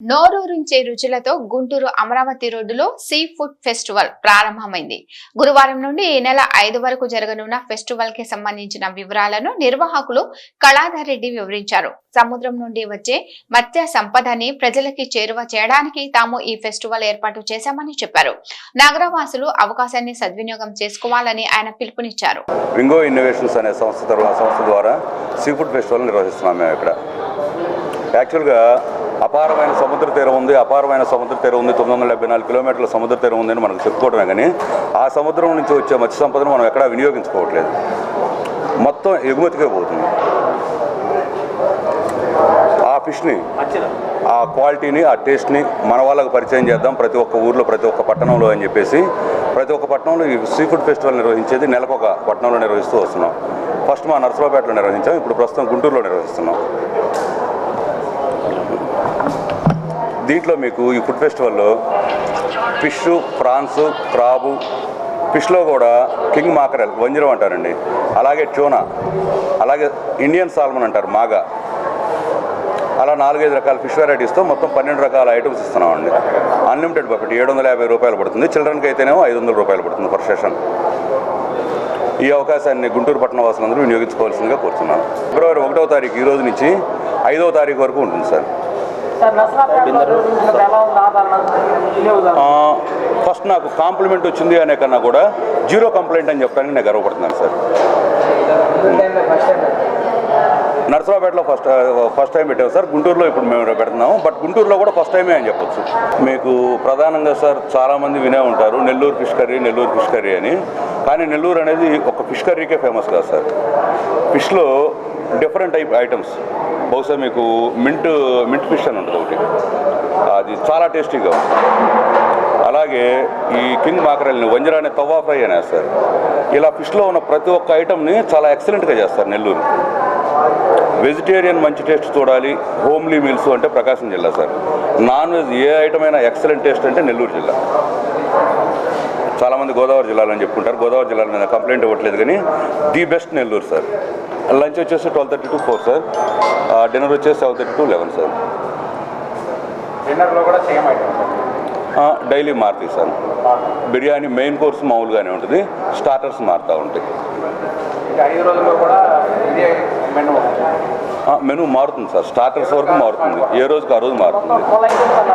నోరూరించే రుచులతో గుంటూరు అమరావతి రోడ్డులో see food festival ప్రారంభమైంది. గురువారం నుండి ఈ నెల ఐదు వరకు జరగనున్న ఫెస్టివల్కి సంబంధించిన వివరాలను నిర్వాహకులు కళాధర్ రెడ్డి వివరించారు. సముద్రం నుండి వచ్చే మత్స్య సంపదని ప్రజలకి చేరువ చేయడానికి తాము ఈ ఫెస్టివల్ ఏర్పాటు చేశామని చెప్పారు. నగరవాసులు అవకాశాన్ని సద్వినియోగం చేసుకోవాలని ఆయన పిలుపునిచ్చారు. ఇన్నోవేషన్స్ అనే సంస్థ సంస్థ ద్వారా సీ ఫుడ్ ఫెస్టివల్ నిర్వహిస్తున్నాం మేము ఇక్కడ. యాక్చువల్గా అపారమైన సముద్ర తీరం ఉంది అపారమైన సముద్ర తీరం ఉంది తొమ్మిది వందల డెబ్బై నాలుగు కిలోమీటర్ల సముద్ర తీరం ఉందని మనకు చెప్పుకోవడమే కానీ ఆ సముద్రం నుంచి వచ్చే మత్స్య సంపదను మనం ఎక్కడా వినియోగించుకోవట్లేదు. మొత్తం ఎగుమతికే పోతుంది. ఆ ఫిష్ని ఆ క్వాలిటీని ఆ టేస్ట్ని మన వాళ్ళకి పరిచయం చేద్దాం. ప్రతి ఒక్క ఊర్లో ప్రతి ఒక్క పట్టణంలో అని చెప్పేసి ప్రతి ఒక్క పట్టణంలో ఈ సీ ఫుడ్ ఫెస్టివల్ నిర్వహించేది నెలకొక పట్టణంలో నిర్వహిస్తూ వస్తున్నాం. ఫస్ట్ మా నర్సరావుపేటలో నిర్వహించాం ఇప్పుడు ప్రస్తుతం గుంటూరులో నిర్వహిస్తున్నాం. దీంట్లో మీకు ఈ ఫుడ్ ఫెస్టివల్లో ఫిష్ ప్రాన్స్ క్రాబు ఫిష్లో కూడా కింగ్ మాకరెల్ వంజరం అంటారండి. అలాగే ట్యూనా అలాగే ఇండియన్ సాల్మన్ అంటారు మాగా. అలా నాలుగైదు రకాల ఫిష్ వెరైటీస్తో మొత్తం పన్నెండు రకాల ఐటమ్స్ ఇస్తున్నామండి. అన్లిమిటెడ్ బఫెట్ ఏడు వందల యాభై రూపాయలు పడుతుంది. చిల్డ్రన్కి అయితేనేమో ఐదు వందల రూపాయలు పడుతుంది పర్ సెషన్. ఈ అవకాశాన్ని గుంటూరు పట్టణ వాసులందరూ వినియోగించుకోవాల్సిందిగా కోరుతున్నాను. ఫిబ్రవరి ఒకటో తారీఖు ఈ రోజు నుంచి ఐదవ తారీఖు వరకు ఉంటుంది సార్. ఫస్ట్ నాకు కాంప్లిమెంట్ వచ్చింది అనే కన్నా కూడా జీరో కంప్లైంట్ అని చెప్పడానికి నేను గర్వపడుతున్నాను సార్. నర్సరావుపేటలో ఫస్ట్ ఫస్ట్ టైం పెట్టాము సార్. గుంటూరులో ఇప్పుడు మేము పెడుతున్నాము. బట్ గుంటూరులో కూడా ఫస్ట్ టైమే అని చెప్పొచ్చు. మీకు ప్రధానంగా సార్ చాలామంది వినే ఉంటారు Nellore fish curry Nellore fish curry అని. కానీ నెల్లూరు అనేది ఒక ఫిష్ కర్రీకే ఫేమస్ కాదు సార్. ఫిష్లో డిఫరెంట్ టైప్ ఐటమ్స్ బహుశా మీకు మింట్ మింట్ ఫిష్ అని ఉంటుంది ఒకటి. అది చాలా టేస్టీగా ఉంది. అలాగే ఈ కింగ్ మాకరల్ని వంజరాని తవ్వా ఫ్రై అని వేస్తారు. ఇలా ఫిష్లో ఉన్న ప్రతి ఒక్క ఐటమ్ని చాలా ఎక్సలెంట్గా చేస్తారు నెల్లూరు. వెజిటేరియన్ మంచి టేస్ట్ చూడాలి. హోమ్లీ మీల్స్ అంటే ప్రకాశం జిల్లా సార్. నాన్ వెజ్ ఏ ఐటమ్ అయినా ఎక్సలెంట్ టేస్ట్ అంటే నెల్లూరు జిల్లా. చాలామంది గోదావరి జిల్లాలో అని చెప్పుకుంటారు. గోదావరి జిల్లాలో మీద కంప్లైంట్ ఇవ్వట్లేదు కానీ the best Nellore sir. Lunch వచ్చేసి twelve thirty to four sir dinner వచ్చేసి seven thirty to eleven sir డిన్నర్లో కూడా సేమ్ ఐటమ్ డైలీ మారుతాయి సార్ బిర్యానీ మెయిన్ కోర్స్ మామూలుగానే ఉంటుంది. స్టార్టర్స్ మారుతూ ఉంటాయి. ఇంకా ఐదు రోజుల్లో కూడా ఇదే మెనూ మెనూ మారుతుంది సార్ స్టార్టర్స్ వరకు మారుతుంది. ఏ రోజుకి ఆ రోజు మారుతుంది.